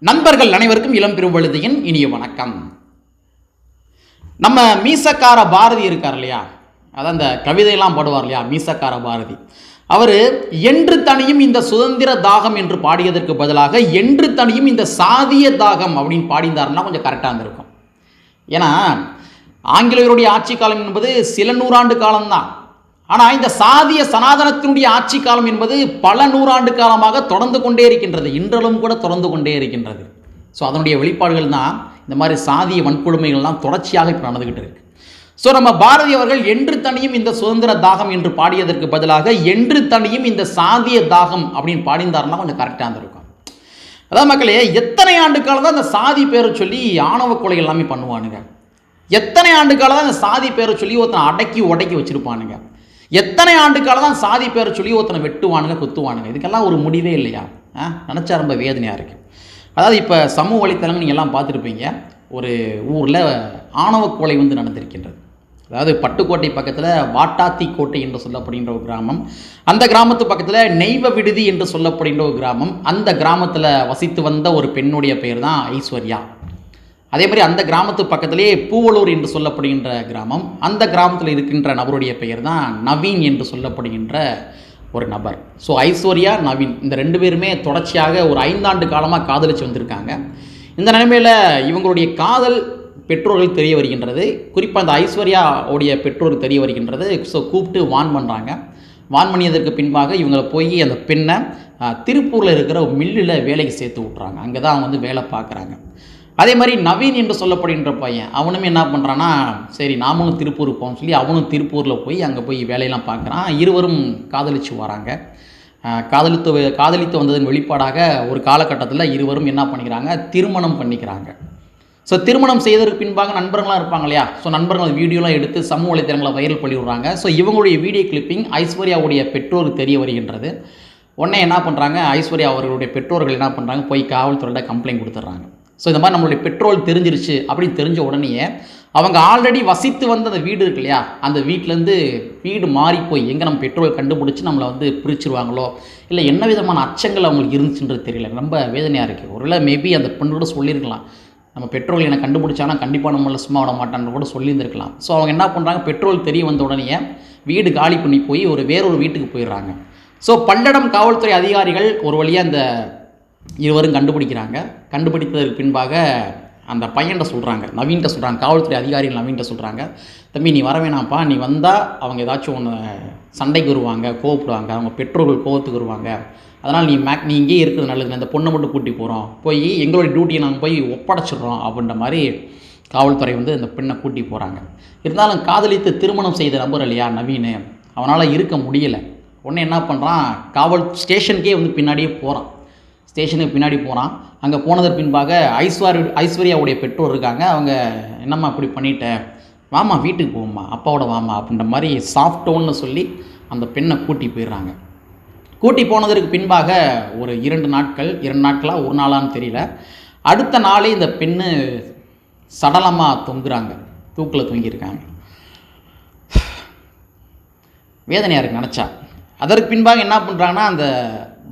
நண்பர்கள் அனைவருக்கும் இளம் பெருவழுதியின் இனிய வணக்கம். நம்ம மீசக்கார பாரதி இருக்கார் இல்லையா? அதான் அந்த கவிதையெல்லாம் பாடுவார் இல்லையா மீசக்கார பாரதி. அவர் என்று தனியும் இந்த சுதந்திர தாகம் என்று பாடியதற்கு பதிலாக என்று தனியும் இந்த சாதிய தாகம் அப்படின்னு பாடிந்தாருன்னா கொஞ்சம் கரெக்டாக இருந்திருக்கும். ஏன்னா ஆங்கிலேயருடைய ஆட்சி காலம் என்பது சில நூறாண்டு காலம்தான். ஆனால் இந்த சாதிய சனாதனத்தினுடைய ஆட்சி காலம் என்பது பல நூறாண்டு காலமாக தொடர்ந்து கொண்டே இருக்கின்றது. இன்றலும் கூட தொடர்ந்து கொண்டே இருக்கின்றது. ஸோ அதனுடைய வெளிப்பாடுகள் தான் இந்த மாதிரி சாதிய வன்கொடுமைகள்லாம் தொடர்ச்சியாக இப்போ நடந்துக்கிட்டு இருக்கு. ஸோ நம்ம பாரதி அவர்கள் என்று தனியும் இந்த சுதந்திர தாகம் என்று பாடியதற்கு பதிலாக என்று தனியும் இந்த சாதிய தாகம் அப்படின்னு பாடிந்தாருன்னா கொஞ்சம் கரெக்டாக இருந்திருக்கும். அதான் மக்களே எத்தனை ஆண்டு காலம் தான் அந்த சாதி பேரை சொல்லி ஆணவ கொலை எல்லாமே பண்ணுவானுங்க? எத்தனை ஆண்டு காலம் தான் அந்த சாதி பேரை சொல்லி ஒருத்தனை அடக்கி உடக்கி வச்சிருப்பானுங்க? எத்தனை ஆண்டு காலம் தான் சாதி பேரை சொல்லி ஒருத்தனை வெட்டுவானுங்க குத்துவானுங்க? இதுக்கெல்லாம் ஒரு முடிவே இல்லையா? ஆ? நினச்சா ரொம்ப வேதனையாக இருக்குது அதாவது இப்போ சமூக வலைத்தளங்கள் நீங்கள் எல்லாம் பார்த்துருப்பீங்க. ஒரு ஊரில் ஆணவ கொலை வந்து நடந்திருக்கின்றது. அதாவது பட்டுக்கோட்டை பக்கத்தில் வாட்டாத்தி கோட்டை என்று சொல்லப்படுகின்ற ஒரு கிராமம். அந்த கிராமத்து பக்கத்தில் நெய்வ விடுதி என்று சொல்லப்படுகின்ற ஒரு கிராமம். அந்த கிராமத்தில் வசித்து வந்த ஒரு பெண்ணுடைய பெயர் தான் ஐஸ்வர்யா. அதே மாதிரி அந்த கிராமத்து பக்கத்திலே பூவலூர் என்று சொல்லப்படுகின்ற கிராமம் அந்த கிராமத்தில் இருக்கின்ற நபருடைய பெயர் தான் நவீன் என்று சொல்லப்படுகின்ற ஒரு நபர். ஸோ ஐஸ்வர்யா நவீன் இந்த ரெண்டு பேருமே தொடர்ச்சியாக ஒரு ஐந்தாண்டு காலமாக காதலிச்சு வந்திருக்காங்க. இந்த நிலைமையில் இவங்களுடைய காதல் பெற்றோர்கள் தெரிய வருகின்றது. குறிப்பாக அந்த ஐஸ்வர்யா உடைய தெரிய வருகின்றது. ஸோ கூப்பிட்டு வான் பண்ணுறாங்க வான் பண்ணியதற்கு பின்பாக இவங்களை போய் அந்த பெண்ணை திருப்பூரில் இருக்கிற மில்லில் வேலைக்கு சேர்த்து விட்றாங்க அங்கே தான் வந்து வேலை பார்க்குறாங்க. அதே மாதிரி நவீன் என்று சொல்லப்படுகின்ற பையன் அவனும் என்ன பண்ணுறான்னா சரி நாமளும் திருப்பூர் போவோம்னு சொல்லி அவனும் திருப்பூரில் போய் அங்கே போய் வேலையெல்லாம் பார்க்குறான். இருவரும் காதலிச்சு வராங்க. காதலித்து காதலித்து வந்ததன் வெளிப்பாடாக ஒரு காலகட்டத்தில் இருவரும் என்ன பண்ணிக்கிறாங்க திருமணம் பண்ணிக்கிறாங்க. ஸோ திருமணம் செய்ததற்கு பின்பாக நண்பர்களாக இருப்பாங்க இல்லையா? ஸோ நண்பர்கள் வீடியோலாம் எடுத்து சமூக வலைத்தளங்களை வைரல் பண்ணி விடுறாங்க ஸோ இவங்களுடைய வீடியோ கிளிப்பிங் ஐஸ்வர்யாவுடைய பெற்றோருக்கு தெரிய வருகின்றது. உடனே என்ன பண்ணுறாங்க ஐஸ்வர்யா அவர்களுடைய பெற்றோர்கள் என்ன பண்ணுறாங்க போய் காவல்துறையிட கம்ப்ளைண்ட் கொடுத்துட்றாங்க. ஸோ இந்த மாதிரி நம்மளுடைய பெட்ரோல் தெரிஞ்சிருச்சு அப்படின்னு தெரிஞ்ச உடனேயே அவங்க ஆல்ரெடி வசித்து வந்த அந்த வீடு இருக்கு இல்லையா? அந்த வீட்டிலேருந்து வீடு மாறி போய் எங்கே நம்ம பெட்ரோல் கண்டுபிடிச்சி நம்மளை வந்து பிரிச்சுருவாங்களோ? இல்லை என்ன விதமான அச்சங்கள் அவங்களுக்கு இருந்துச்சுன்றது தெரியல. ரொம்ப வேதனையாக இருக்குது ஒருவேளை மேபி அந்த பெண்ணோட சொல்லியிருக்கலாம். நம்ம பெட்ரோல் என்னை கண்டுபிடிச்சானா கண்டிப்பாக நம்மளை சும்மா விட மாட்டான்னு கூட சொல்லியிருந்திருக்கலாம். ஸோ அவங்க என்ன பண்ணுறாங்க பெட்ரோல் தெரிய வந்த உடனே வீடு காலி பண்ணி போய் ஒரு வேறொரு வீட்டுக்கு போயிடுறாங்க. ஸோ பல்லடம் காவல்துறை அதிகாரிகள் ஒரு வழியாக அந்த இருவரும் கண்டுபிடிக்கிறாங்க. கண்டுபிடித்ததற்கு பின்பாக அந்த பையன்கிட்ட சொல்கிறாங்க நவீன்கிட்ட சொல்கிறாங்க காவல்துறை அதிகாரிகள் நவீன்கிட்ட சொல்கிறாங்க தம்பி நீ வர வேணாம்ப்பா. நீ வந்தால் அவங்க ஏதாச்சும் ஒன்று சண்டைக்கு வருவாங்க கோவப்படுவாங்க. அவங்க பெற்றோர்கள் கோவத்துக்கு வருவாங்க. அதனால் நீ மேக் நீ இங்கேயே இருக்கிறது நல்லது. இந்த பொண்ணை மட்டும் கூட்டி போகிறோம் போய் எங்களுடைய டியூட்டியை நாங்கள் போய் ஒப்படைச்சிடுறோம். அப்படின்ற மாதிரி காவல்துறை வந்து அந்த பெண்ணை கூட்டி போகிறாங்க இருந்தாலும் காதலித்து திருமணம் செய்த நபர் இல்லையா நவீன்? அவனால் இருக்க முடியலை. உடனே என்ன பண்ணுறான் காவல் ஸ்டேஷனுக்கே வந்து பின்னாடியே போகிறான் ஸ்டேஷனுக்கு பின்னாடி போகிறான் அங்கே போனதற்கு பின்பாக ஐஸ்வர் ஐஸ்வர்யாவுடைய பெற்றோர் இருக்காங்க. அவங்க என்னம்மா இப்படி பண்ணிட்ட? வாமா வீட்டுக்கு போம்மா. அப்பாவோட வாமா அப்படின்ற மாதிரி சாஃப்ட் டோன்னு சொல்லி அந்த பெண்ணை கூட்டி போயிடுறாங்க. கூட்டி போனதற்கு பின்பாக ஒரு இரண்டு நாட்கள் இரண்டு நாட்களாக ஒரு நாளான்னு தெரியல. அடுத்த நாளே இந்த பெண்ணு சடலமாக தொங்குறாங்க. தூக்கில் தொங்கியிருக்காங்க. வேதனையாக இருக்கு நினச்சா. அதற்கு பின்பாக என்ன பண்ணுறாங்கன்னா அந்த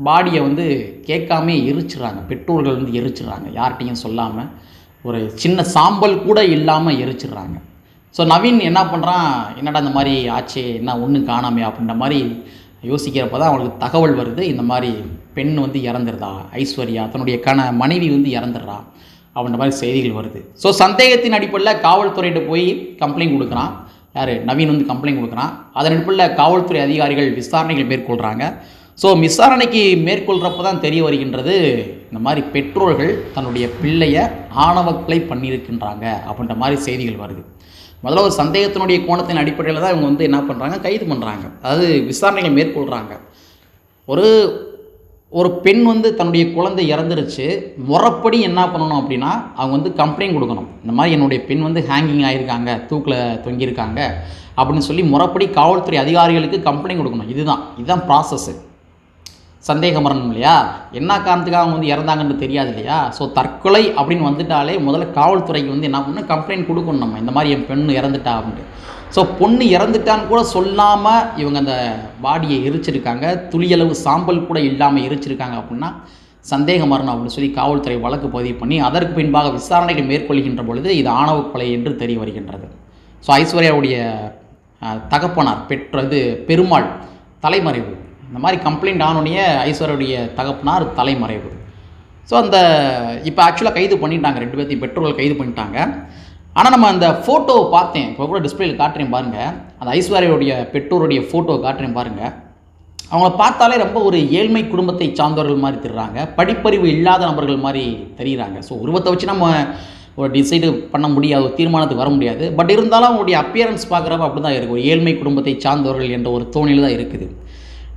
பாடியை வந்து கேட்காம எரிச்சிடுறாங்க. பெற்றோர்கள் வந்து எரிச்சிடுறாங்க. யார்கிட்டையும் சொல்லாமல் ஒரு சின்ன சாம்பல் கூட இல்லாமல் எரிச்சிடுறாங்க. ஸோ நவீன் என்ன பண்ணுறான் என்னடா இந்த மாதிரி ஆச்சு? என்ன ஒன்றும் காணாமே அப்படின்ற மாதிரி யோசிக்கிறப்ப தான் அவனுக்கு தகவல் வருது. இந்த மாதிரி பெண் வந்து இறந்துருதா? ஐஸ்வர்யா தன்னுடைய கண மனைவி வந்து இறந்துடுறா? அப்படின்ற மாதிரி செய்திகள் வருது. ஸோ சந்தேகத்தின் அடிப்படையில் காவல்துறையிட்ட போய் கம்ப்ளைண்ட் கொடுக்குறான். யார்? நவீன் வந்து கம்ப்ளைண்ட் கொடுக்குறான். அதன் அடிப்படையில் காவல்துறை அதிகாரிகள் விசாரணைகள் மேற்கொள்கிறாங்க ஸோ விசாரணைக்கு மேற்கொள்கிறப்ப தான் தெரிய வருகின்றது இந்த மாதிரி பெற்றோர்கள் தன்னுடைய பிள்ளையை ஆணவ கொலை பண்ணியிருக்கின்றாங்க அப்படின்ற மாதிரி செய்திகள் வருது. முதல்ல ஒரு சந்தேகத்தினுடைய கோணத்தின் அடிப்படையில் தான் இவங்க வந்து என்ன பண்ணுறாங்க கைது பண்ணுறாங்க அதாவது விசாரணைகள் மேற்கொள்கிறாங்க ஒரு ஒரு பெண் வந்து தன்னுடைய குழந்தை இறந்துருச்சு முறப்படி என்ன பண்ணணும் அப்படின்னா அவங்க வந்து கம்ப்ளைண்ட் கொடுக்கணும். இந்த மாதிரி என்னுடைய பெண் வந்து ஹேங்கிங் ஆகியிருக்காங்க தூக்கில் தொங்கியிருக்காங்க அப்படின்னு சொல்லி முறப்படி காவல்துறை அதிகாரிகளுக்கு கம்ப்ளைண்ட் கொடுக்கணும். இதுதான் இதுதான் ப்ராசஸ்ஸு சந்தேகம் வரணும் இல்லையா என்ன காரணத்துக்காக அவங்க வந்து இறந்தாங்கன்னு தெரியாது இல்லையா ஸோ தற்கொலை அப்படின்னு வந்துட்டாலே முதல்ல காவல்துறைக்கு வந்து என்ன பண்ணணும்? கம்ப்ளைண்ட் கொடுக்கணும் நம்ம. இந்த மாதிரி என் பெண் இறந்துட்டா அப்படின்ட்டு ஸோ பொண்ணு இறந்துட்டான்னு கூட சொல்லாமல் இவங்க அந்த பாடியை எரிச்சிருக்காங்க. துளியளவு சாம்பல் கூட இல்லாமல் எரிச்சிருக்காங்க அப்படின்னா சந்தேகம் வரணும் அப்படின்னு சொல்லி காவல்துறை வழக்கு பதிவு பண்ணி அதற்கு பின்பாக விசாரணைகள் மேற்கொள்கின்ற பொழுது இது ஆணவ கொலை என்று தெரிய வருகின்றது. ஸோ ஐஸ்வர்யாவுடைய தகப்பனார் பெற்றது பெருமாள் தலைமறைவு. இந்த மாதிரி கம்ப்ளைண்ட் ஆனோடனே ஐஸ்வர்யாவுடைய தகப்பனார் தலைமறைவு. ஸோ அந்த இப்போ ஆக்சுவலாக கைது பண்ணிட்டாங்க ரெண்டு பேர்த்தையும் பெற்றோர்கள் கைது பண்ணிட்டாங்க. ஆனால் நம்ம அந்த ஃபோட்டோவை பார்த்தேன். இப்போ கூட டிஸ்பிளேல காட்டுறேன் பாருங்கள் அந்த ஐஸ்வர்யோடைய பெற்றோருடைய ஃபோட்டோவை காட்டுறேன் பாருங்கள் அவங்கள பார்த்தாலே ரொம்ப ஒரு ஏழ்மை குடும்பத்தை சார்ந்தவர்கள் மாதிரி தெரிகிறாங்க படிப்பறிவு இல்லாத நபர்கள் மாதிரி தெரிகிறாங்க ஸோ உருவத்தை வச்சு நம்ம ஒரு டிசைடு பண்ண முடியாது ஒரு தீர்மானத்துக்கு வர முடியாது. பட் இருந்தாலும் அவங்களுடைய அப்பியரன்ஸ் பார்க்குறப்ப அப்படி தான் இருக்குது ஒரு ஏழ்மை குடும்பத்தை சார்ந்தவர்கள் என்ற ஒரு தோணில் தான் இருக்குது.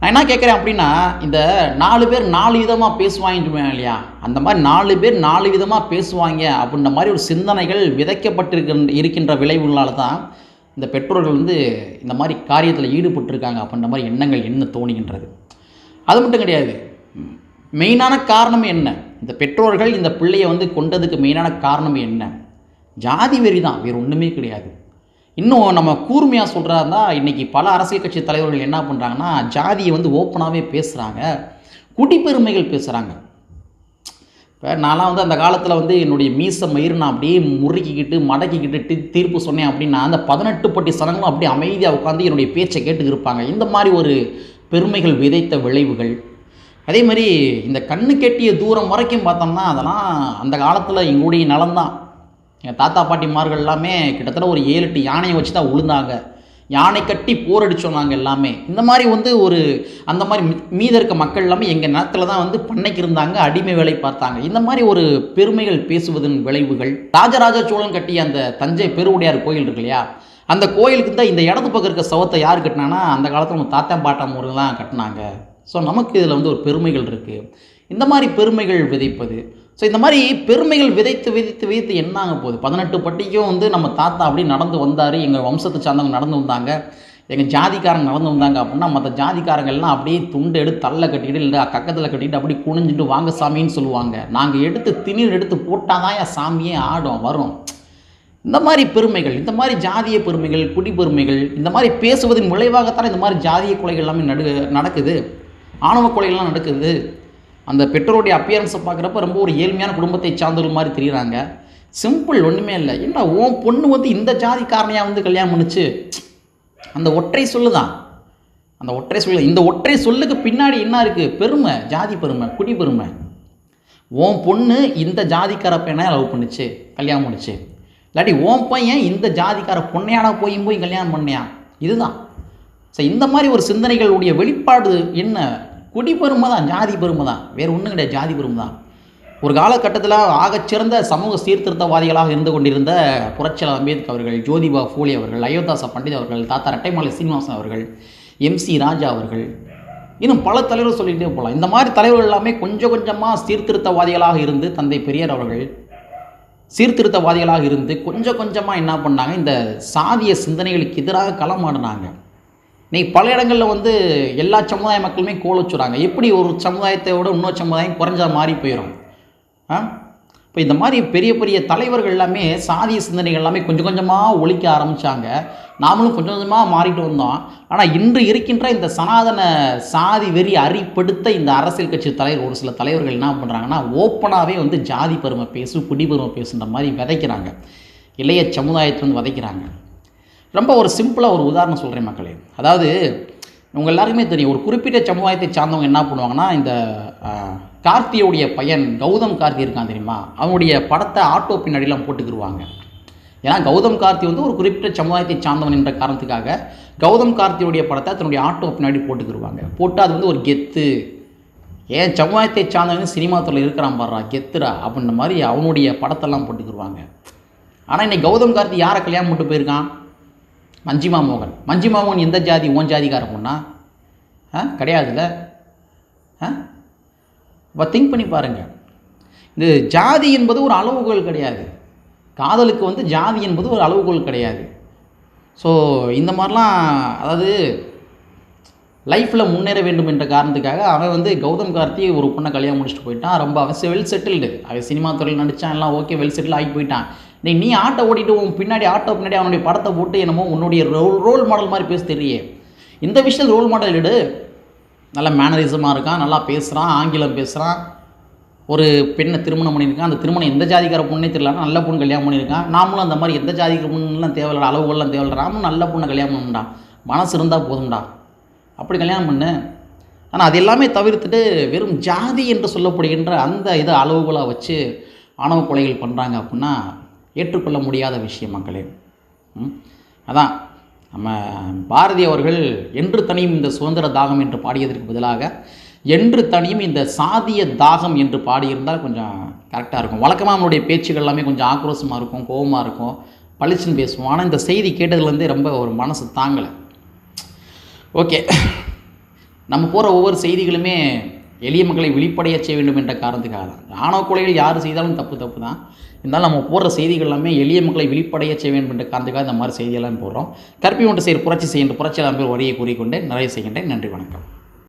நான் என்ன கேட்குறேன் அப்படின்னா இந்த நாலு பேர் நாலு விதமாக பேசுவாங்க இல்லையா? அந்த மாதிரி நாலு பேர் நாலு விதமாக பேசுவாங்க அப்படின்ற மாதிரி ஒரு சிந்தனைகள் விதைக்கப்பட்டிருக்கின்ற இருக்கின்ற விளைவுகளால் தான் இந்த பெற்றோர்கள் வந்து இந்த மாதிரி காரியத்தில் ஈடுபட்டிருக்காங்க அப்படின்ற மாதிரி எண்ணங்கள் என்ன தோணுகின்றது. அது மட்டும் கிடையாது. மெயினான காரணம் என்ன? இந்த பெற்றோர்கள் இந்த பிள்ளையை வந்து கொண்டதுக்கு மெயினான காரணம் என்ன? ஜாதி வெறி தான் வேறு ஒன்றுமே கிடையாது. இன்னும் நம்ம கூர்மையாக சொல்கிறதா இன்றைக்கி பல அரசியல் கட்சி தலைவர்கள் என்ன பண்ணுறாங்கன்னா ஜாதியை வந்து ஓப்பனாகவே பேசுகிறாங்க குடிப்பெருமைகள் பேசுகிறாங்க இப்போ நான்லாம் வந்து அந்த காலத்தில் வந்து என்னுடைய மீச மயிர் நான் அப்படியே முறுக்கிக்கிட்டு மடக்கிக்கிட்டு டி- தீர்ப்பு சொன்னேன் அப்படின்னா அந்த பதினெட்டு பட்டி சனங்களும் அப்படியே அமைதியாக உட்காந்து என்னுடைய பேச்சை கேட்டு இருப்பாங்க. இந்த மாதிரி ஒரு பெருமைகள் விதைத்த விளைவுகள். அதே மாதிரி இந்த கண்ணு கெட்டிய தூரம் வரைக்கும் பார்த்தோம்னா அதெல்லாம் அந்த காலத்தில் எங்களுடைய நலம்தான். எங்கள் தாத்தா பாட்டிமார்கள் எல்லாமே கிட்டத்தட்ட ஒரு ஏழு எட்டு யானையை வச்சு தான் உளுந்தாங்க யானை கட்டி போர் அடித்தோம் நாங்கள் எல்லாமே. இந்த மாதிரி வந்து ஒரு அந்த மாதிரி மீ- மீத இருக்க மக்கள் எல்லாமே எங்கள் நிலத்தில் தான் வந்து பண்ணைக்கு இருந்தாங்க அடிமை வேலை பார்த்தாங்க. இந்த மாதிரி ஒரு பெருமைகள் பேசுவதன் விளைவுகள். ராஜராஜ சோழன் கட்டிய அந்த தஞ்சை பெருவுடையார் கோயில் இருக்கு இல்லையா? அந்த கோயிலுக்கு தான் இந்த இடது பக்கம் இருக்க சவத்தை யார் கட்டினானா அந்த காலத்தில் நம்ம தாத்தா பாட்டா முருகன் தான் கட்டினாங்க. ஸோ நமக்கு இதில் வந்து ஒரு பெருமைகள் இருக்குது இந்த மாதிரி பெருமைகள் விதைப்பது ஸோ இந்த மாதிரி பெருமைகள் விதைத்து விதைத்து விதைத்து என்னாங்க போகுது? பதினெட்டு பட்டிக்கும் வந்து நம்ம தாத்தா அப்படி நடந்து வந்தார். எங்கள் வம்சத்தை சார்ந்தவங்க நடந்து வந்தாங்க. எங்கள் ஜாதிக்காரங்க நடந்து வந்தாங்க அப்படின்னா மற்ற ஜாதிக்காரங்க எல்லாம் அப்படியே துண்டு எடுத்து தள்ள கட்டிக்கிட்டு இல்லை கக்கத்தில் கட்டிட்டு அப்படி குனிஞ்சிட்டு வாங்க சாமின்னு சொல்லுவாங்க. நாங்கள் எடுத்து திணீர் எடுத்து போட்டால் தான் என் சாமியே ஆடும் வரும். இந்த மாதிரி பெருமைகள் இந்த மாதிரி ஜாதிய பெருமைகள் குடி பெருமைகள் இந்த மாதிரி பேசுவதன் விளைவாகத்தான் இந்த மாதிரி ஜாதிய கொலைகள் எல்லாமே நடு நடக்குது. ஆணவ கொலைகள்லாம் நடக்குது. அந்த பெற்றோருடைய அப்பியரன்ஸை பார்க்குறப்ப ரொம்ப ஒரு ஏழ்மையான குடும்பத்தை சார்ந்தவர்கள் மாதிரி தெரியுறாங்க. சிம்பிள் ஒன்றுமே இல்லை. என்ன உன் பொண்ணு வந்து இந்த ஜாதிக்காரனையாக வந்து கல்யாணம் பண்ணுச்சு? அந்த ஒற்றை சொல்லு தான் அந்த ஒற்றை சொல்லு இந்த ஒற்றை சொல்லுக்கு பின்னாடி என்ன இருக்குது பெருமை ஜாதி பெருமை குடி பெருமை. உன் பொண்ணு இந்த ஜாதிக்கார பையனை லவ் பண்ணுச்சு கல்யாணம் பண்ணுச்சு. இல்லாட்டி உன் பையன் இந்த ஜாதிக்கார பொண்ணையான போய் போய் கல்யாணம் பண்ணியா? இதுதான். ஸோ இந்த மாதிரி ஒரு சிந்தனைகளுடைய வெளிப்பாடு என்ன? குடி பெருமை தான் ஜாதி பெருமை தான். வேறு ஒன்றும் கிடையாது ஜாதி பெருமை தான். ஒரு காலகட்டத்தில் ஆகச்சிறந்த சமூக சீர்திருத்தவாதிகளாக இருந்து கொண்டிருந்த புரட்சியாளர் அம்பேத்கர் அவர்கள் ஜோதிபா ஃபூலே அவர்கள் அயோத்தாச பண்டித் அவர்கள் தாத்தா ரெட்டைமலை சீனிவாசன் அவர்கள் எம்சி ராஜா அவர்கள் இன்னும் பல தலைவர்கள் சொல்லிகிட்டே போகலாம் இந்த மாதிரி தலைவர்கள் எல்லாமே கொஞ்சம் கொஞ்சமாக சீர்திருத்தவாதிகளாக இருந்து தந்தை பெரியார் அவர்கள் சீர்திருத்தவாதிகளாக இருந்து கொஞ்சம் கொஞ்சமாக என்ன பண்ணாங்க இந்த சாதிய சிந்தனைகளுக்கு எதிராக களமாடினாங்க. இன்றைக்கி பல இடங்களில் வந்து எல்லா சமுதாய மக்களுமே கோல் வச்சுறாங்க எப்படி ஒரு சமுதாயத்தை விட இன்னொரு சமுதாயம் குறைஞ்சா மாறி போயிடும் ஆ? இப்போ இந்த மாதிரி பெரிய பெரிய தலைவர்கள் எல்லாமே சாதிய சிந்தனைகள் எல்லாமே கொஞ்சம் கொஞ்சமாக ஒழிக்க ஆரம்பித்தாங்க நாமளும் கொஞ்சம் கொஞ்சமாக மாறிட்டு வந்தோம். ஆனால் இன்று இருக்கின்ற இந்த சனாதன சாதி வெறி அறிப்படுத்த இந்த அரசியல் கட்சி தலைவர் ஒரு சில தலைவர்கள் என்ன பண்ணுறாங்கன்னா ஓப்பனாகவே வந்து ஜாதி பெருமை பேசு குடி பெருமை பேசுன்ற மாதிரி விதைக்கிறாங்க. இளைய சமுதாயத்தை வந்து விதைக்கிறாங்க. ரொம்ப ஒரு சிம்பிளாக ஒரு உதாரணம் சொல்கிறேன் மக்களே. அதாவது உங்கள் எல்லாருக்குமே தெரியும் ஒரு குறிப்பிட்ட சமுதாயத்தை சார்ந்தவங்க என்ன பண்ணுவாங்கன்னா இந்த கார்த்தியோடைய பையன் கௌதம் கார்த்தி இருக்கான் தெரியுமா? அவனுடைய படத்தை ஆட்டோ பின்னாடிலாம் போட்டுக்கிருவாங்க. ஏன்னா கௌதம் கார்த்தி வந்து ஒரு குறிப்பிட்ட சமுதாயத்தை சார்ந்தவன் என்ற காரணத்துக்காக கௌதம் கார்த்தியோடைய படத்தை தன்னுடைய ஆட்டோ பின்னாடி போட்டுக்கிருவாங்க. போட்டு அது வந்து ஒரு கெத்து. ஏன் சமுதாயத்தை சார்ந்தவன் சினிமா துறையில் இருக்கிறான் பாடுறா கெத்துரா அப்படின்ற மாதிரி அவனுடைய படத்தெல்லாம் போட்டுக்கிருவாங்க. ஆனால் இன்னைக்கு கௌதம் கார்த்தி யாரை கல்யாணம் மட்டும் போயிருக்கான்? மஞ்சிமா மோகன் மஞ்சிமா மோகன் எந்த ஜாதி ஓன் ஜாதிக்கார பொண்ணா? ஆ கிடையாதுல்ல? ஆ? இப்போ திங்க் பண்ணி பாருங்கள் இது ஜாதி என்பது ஒரு அளவுகோல் கிடையாது. காதலுக்கு வந்து ஜாதி என்பது ஒரு அளவுகோல் கிடையாது. ஸோ இந்த மாதிரிலாம் அதாவது லைஃப்பில் முன்னேற வேண்டும் என்ற காரணத்துக்காக அவன் வந்து கௌதம் கார்த்தி ஒரு பொண்ணை கல்யாணம் முடிச்சுட்டு போயிட்டான். ரொம்ப அவன் வெல் செட்டில்டு அவன் சினிமா துறையில் நடித்தான் எல்லாம் ஓகே வெல் செட்டில் ஆகி போயிட்டான். நீ நீ ஆட்டோ ஓடிட்டு உன் பின்னாடி ஆட்டோ பின்னாடி அவனுடைய படத்தை போட்டு என்னமோ உன்னுடைய ரோல் ரோல் மாடல் மாதிரி பேச தெரியே இந்த விஷயம் ரோல் மாடல் எடு. நல்ல மேனரிசமாக இருக்கான் நல்லா பேசுகிறான் ஆங்கிலம் பேசுகிறான் ஒரு பெண்ணை திருமணம் பண்ணியிருக்கான். அந்த திருமணம் எந்த ஜாதிக்கார பொண்ணே தெரியலனா நல்ல பொண்ணு கல்யாணம் பண்ணியிருக்கான். நாமளும் அந்த மாதிரி எந்த ஜாதிக்கு பொண்ணுலாம் தேவையில்ல அளவுகள்லாம் தேவையில்ல நாமளும் நல்ல பொண்ணை கல்யாணம் பண்ணுடா மனசு இருந்தால் போதும்டா. அப்படி கல்யாணம் பண்ணு. ஆனால் அது எல்லாமே தவிர்த்துட்டு வெறும் ஜாதி என்று சொல்லப்படுகின்ற அந்த இதை அளவுகோலாக வச்சு ஆணவ கொலைகள் பண்ணுறாங்க அப்படின்னா ஏற்றுக்கொள்ள முடியாத விஷயம் மக்களே. அதான் நம்ம பாரதி அவர்கள் என்று தனியும் இந்த சுதந்திர தாகம் என்று பாடியதற்கு பதிலாக என்று தனியும் இந்த சாதிய தாகம் என்று பாடியிருந்தால் கொஞ்சம் கரெக்டாக இருக்கும். வழக்கமாக நம்மளுடைய பேச்சுகள் எல்லாமே கொஞ்சம் ஆக்ரோஷமாக இருக்கும் கோபமாக இருக்கும் பளிச்சுன்னு பேசுவோம். ஆனால் இந்த செய்தி கேட்டதுலேருந்தே ரொம்ப ஒரு மனசு தாங்கலை. ஓகே நம்ம போகிற ஒவ்வொரு செய்திகளுமே எளிய மக்களை விழிப்படைய செய்ய வேண்டும் என்ற காரணத்துக்காக தான். ராணுவ கொலைகள் யார் செய்தாலும் தப்பு தப்பு தான். இருந்தாலும் நம்ம போடுற செய்திகள் எல்லாமே எளிய மக்களை விழிப்படைய செய்ய வேண்டும் என்ற காரணத்துக்காக இந்த மாதிரி செய்தியெல்லாம் போடுறோம். கற்பி ஒன்று செய்கிற புரட்சி செய்கின்ற புரட்சியாளர் பேர் வரியை கூறிக்கொண்டு நிறைய செய்கின்றேன். நன்றி வணக்கம்.